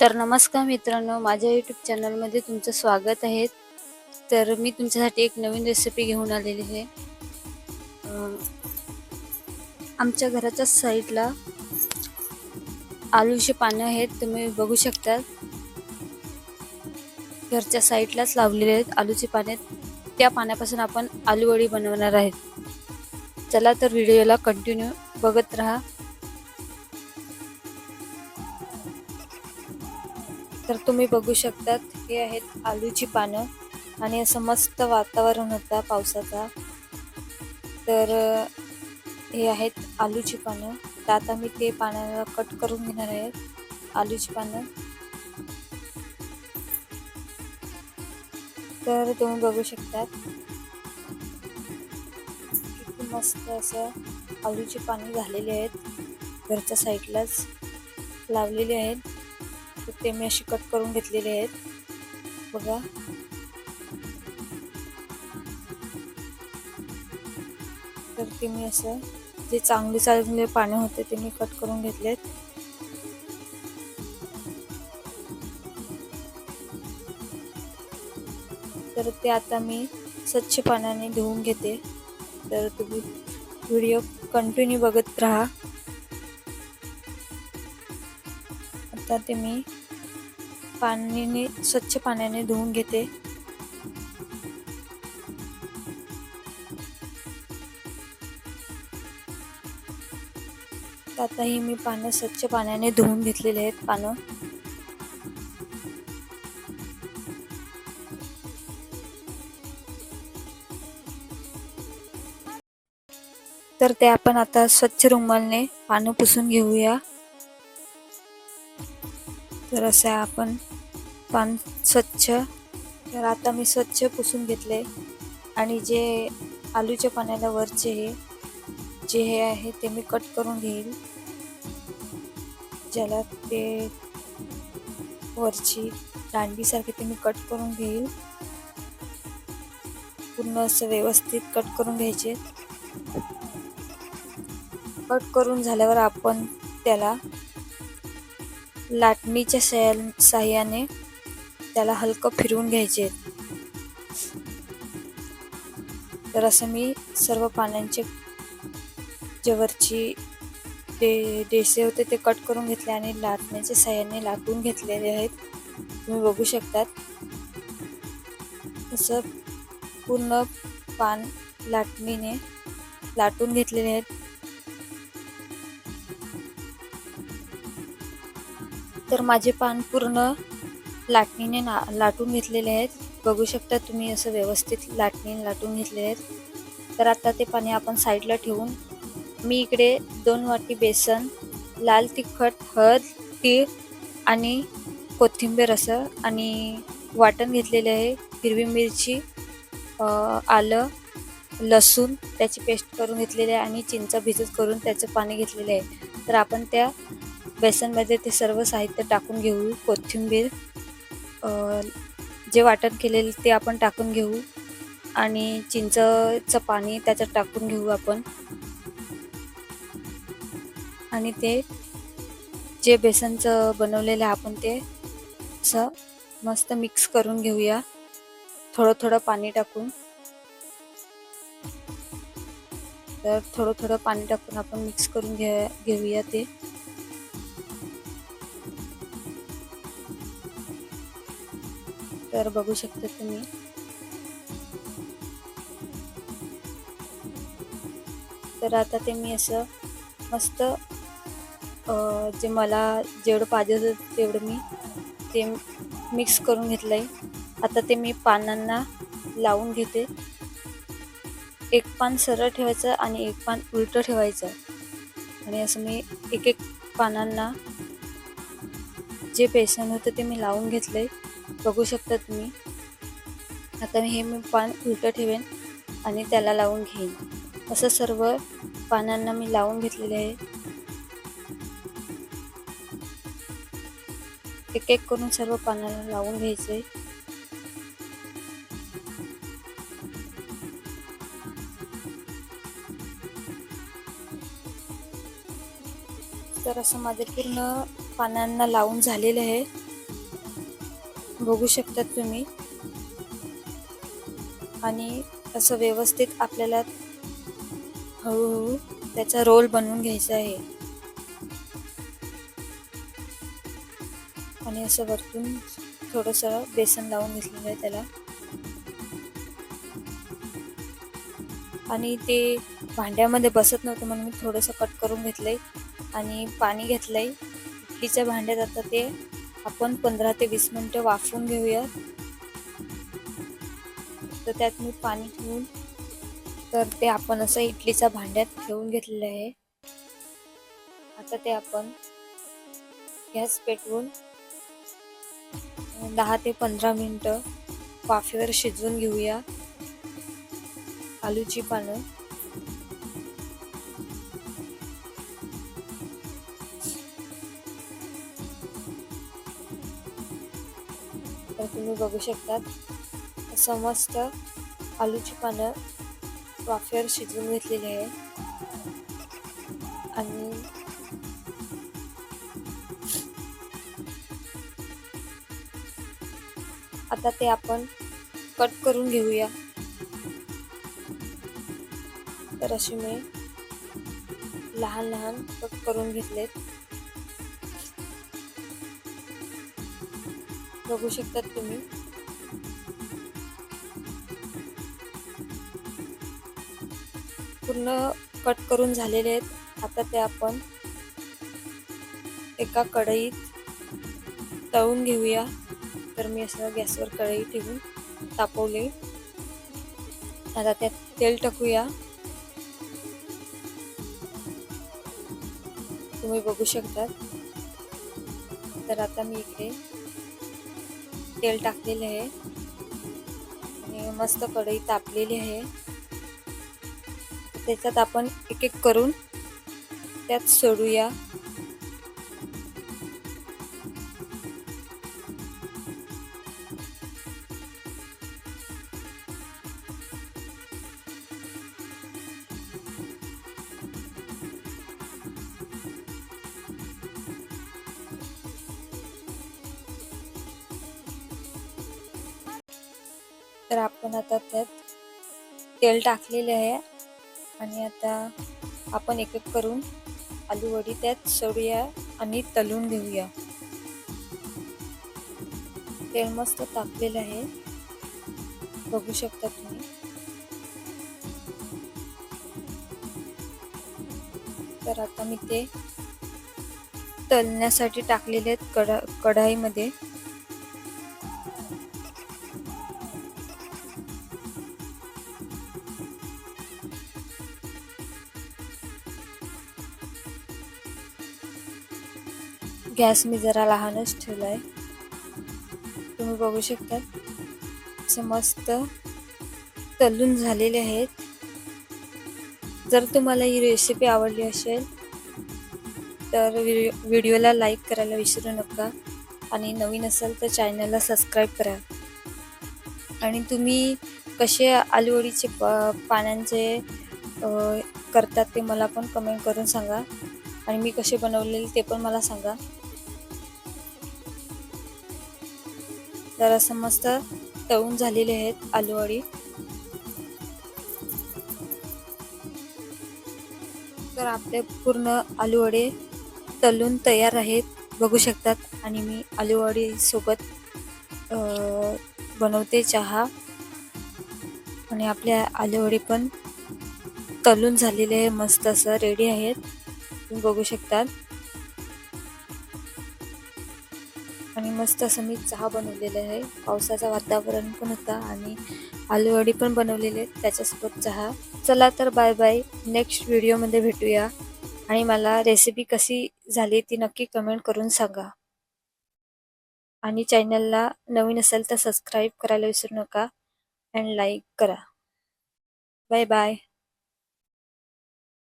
तर नमस्कार मित्रांनो माझ्या यूट्यूब चॅनलमध्ये तुमचं स्वागत आहे. तर मी तुमच्यासाठी एक नवीन रेसिपी घेऊन आलेली आहे. आमच्या घराच्या साईडला आलूची पानं आहेत तुम्ही बघू शकता. घरच्या साईडलाच लावलेले आहेत आलूची पाने. त्या पाण्यापासून आपण आलूवडी बनवणार आहेत. चला तर व्हिडिओला कंटिन्यू बघत राहा. तर तुम्ही बघू शकतात हे आहेत आलूची पानं आणि असं मस्त वातावरण होता पावसाचा. तर हे आहेत आलूची पानं. तर आता मी ते पाण्याला कट करून घेणार आहे आलूची पानं. तर तुम्ही बघू शकतात किती मस्त असं आलूची पानं झालेली आहेत. घरच्या साईडलाच लावलेली आहेत. तर ते मी अशी कट करून घेतलेले आहेत. बघा. तर ते मी असं जे चांगले चांगले पाने होते ते मी कट करून घेतलेत. तर ते आता मी स्वच्छ पाण्याने धुवून घेते. तर तुम्ही व्हिडिओ कंटिन्यू बघत राहा. आता ते मी पाण्याने स्वच्छ पाण्याने धुवून घेते. आताही मी पानं स्वच्छ पाण्याने धुवून घेतलेले आहेत पानं. तर ते आपण आता स्वच्छ रुमालने पानं पुसून घेऊया. तर असं आहे आपण पान स्वच्छ तर आता मी स्वच्छ पुसून घेतले. आणि जे आलूच्या पाण्याला वरचे हे जे हे आहे ते मी कट करून घेईल. ज्याला ते वरची दांडीसारखे ते मी कट करून घेईल. पूर्ण असं व्यवस्थित कट करून घ्यायचे. कट करून झाल्यावर आपण त्याला लाटणीच्या सया साह्याने त्याला हलकं फिरवून घ्यायचे. तर असं मी सर्व पानांचे जे वरची डे डेसे होते ते कट करून घेतले आणि लाटण्याच्या साह्याने लाटून घेतलेले आहेत. तुम्ही बघू शकतात. असं पूर्ण पान लाटणीने लाटून घेतलेले आहेत. तर माझे पान पूर्ण लाटणीने ना लाटून घेतलेले आहेत. बघू शकता तुम्ही असं व्यवस्थित लाटणीने लाटून घेतले आहेत. तर आता ते पाणी आपण साईडला ठेवून मी इकडे दोन वाटी बेसन लाल तिखट हळद तीळ आणि कोथिंबीर असं आणि वाटण घेतलेले आहे. हिरवी मिरची आलं लसूण त्याची पेस्ट करून घेतलेली आहे आणि चिंच भिजत करून त्याचं पाणी घेतलेलं आहे. तर आपण त्या बेसनमध्ये ते सर्व साहित्य टाकून घेऊ कोथिंबीर जे वाटण केलेलं ते आपण टाकून घेऊ आणि चिंचचं पाणी त्याच्यात टाकून घेऊ आपण. आणि ते जे बेसनचं बनवलेलं आहे आपण ते असं मस्त मिक्स करून घेऊया. थोडं थोडं पाणी टाकून. तर थोडं थोडं पाणी टाकून आपण मिक्स करून घे घेऊया ते. तर बघू शकता तुम्ही. तर आता ते मी असं मस्त जे मला जेवढं पाहिजे होतं तेवढं मी ते मिक्स करून घेतलं आहे आता ते मी पानांना लावून घेते. एक पान सरळ ठेवायचं आणि एक पान उलटं ठेवायचं. आणि असं मी एक एक पानांना जे बेसन होतं ते मी लावून घेतलंय. बघू शकता तुम्ही. आता मी हे मी पान उलटं ठेवेन आणि त्याला लावून घेईन. असं सर्व पानांना मी लावून घेतलेले आहे. एक एक करून सर्व पानाला लावून घ्यायचे तर असं माझे पूर्ण पानांना लावून झालेलं आहे. बघू शकतात तुम्ही. आणि असं व्यवस्थित आपल्याला हळूहळू त्याचा रोल बनवून घ्यायचा आहे. आणि असं वरतून थोडस बेसन लावून घेतलेलं आहे त्याला. आणि ते भांड्यामध्ये बसत नव्हतं म्हणून मी थोडंसं कट करून घेतलंय. आणि पाणी घेतलंय. इडलीच्या भांड्यात आता ते आपण पंधरा ते वीस मिनटं वाफवून घेऊया तर त्यात मी पाणी ठेवून तर ते आपण असं इडलीच्या भांड्यात ठेवून घेतलेलं आहे. आता ते आपण गॅस पेटवून दहा ते पंधरा मिनटं वाफेवर शिजवून घेऊया. आलूची पानं. तुम्ही बघू शकतात. असं मस्त आलूची पानं वाफेवर शिजवून घेतलेली आहे. आणि आता ते आपण कट करून घेऊया. तर असे मी लहान लहान कट करून घेतलेत. बघू शकतात तुम्ही. पूर्ण कट करून झालेले आहेत. आता ते आपण एका कढईत तळून घेऊया. तर मी असं गॅसवर कढई ठेवून तापवले. आता त्यात तेल टाकूया. तुम्ही बघू शकतात. तर आता मी इकडे तेल टाकलेले आहे. आणि मस्त कढई तापलेली आहे. त्याच्यात आपण एक एक करून त्यात सोडूया. तर आपण आता त्यात तेल टाकलेले आहे. आणि आता आपण एक एक करून आलू वडी त्यात सोडूया आणि तलून घेऊया. तेल मस्त तापलेलं आहे. बघू शकता तुम्ही. तर आता मी ते तलण्यासाठी टाकलेले आहेत कढा कढाईमध्ये. गॅस मी जरा लहानच ठेवला आहे तुम्ही बघू शकता. असे मस्त तलून झालेले आहेत. जर तुम्हाला ही रेसिपी आवडली असेल तर व्हिडिओला लाईक करायला विसरू नका. आणि नवीन असेल तर चॅनलला सबस्क्राईब करा. आणि तुम्ही कसे आलूवडीचे प पानांचे करतात ते मला पण कमेंट करून सांगा. आणि मी कसे बनवलेले ते पण मला सांगा. तर असं मस्त तळून झालेले आहेत आलूवडी. तर आपले पूर्ण आलूवडे तलून तयार आहेत. बघू शकतात. आणि मी आलूवडी सोबत बनवते चहा. आणि आपल्या आलूवडी पण तलून झालेले आहे. मस्त असं रेडी आहेत. तुम्ही बघू शकतात. मस्त असं मी चहा बनवलेला आहे. पावसाचं वातावरण पण होता आणि आलूवडी पण बनवलेले त्याच्यासोबत चहा. चला तर बाय बाय नेक्स्ट व्हिडिओमध्ये भेटूया. आणि मला रेसिपी कशी झाली ती नक्की कमेंट करून सांगा. आणि चॅनलला नवीन असेल तर सबस्क्राईब करायला विसरू नका. अँड लाईक करा. Bye bye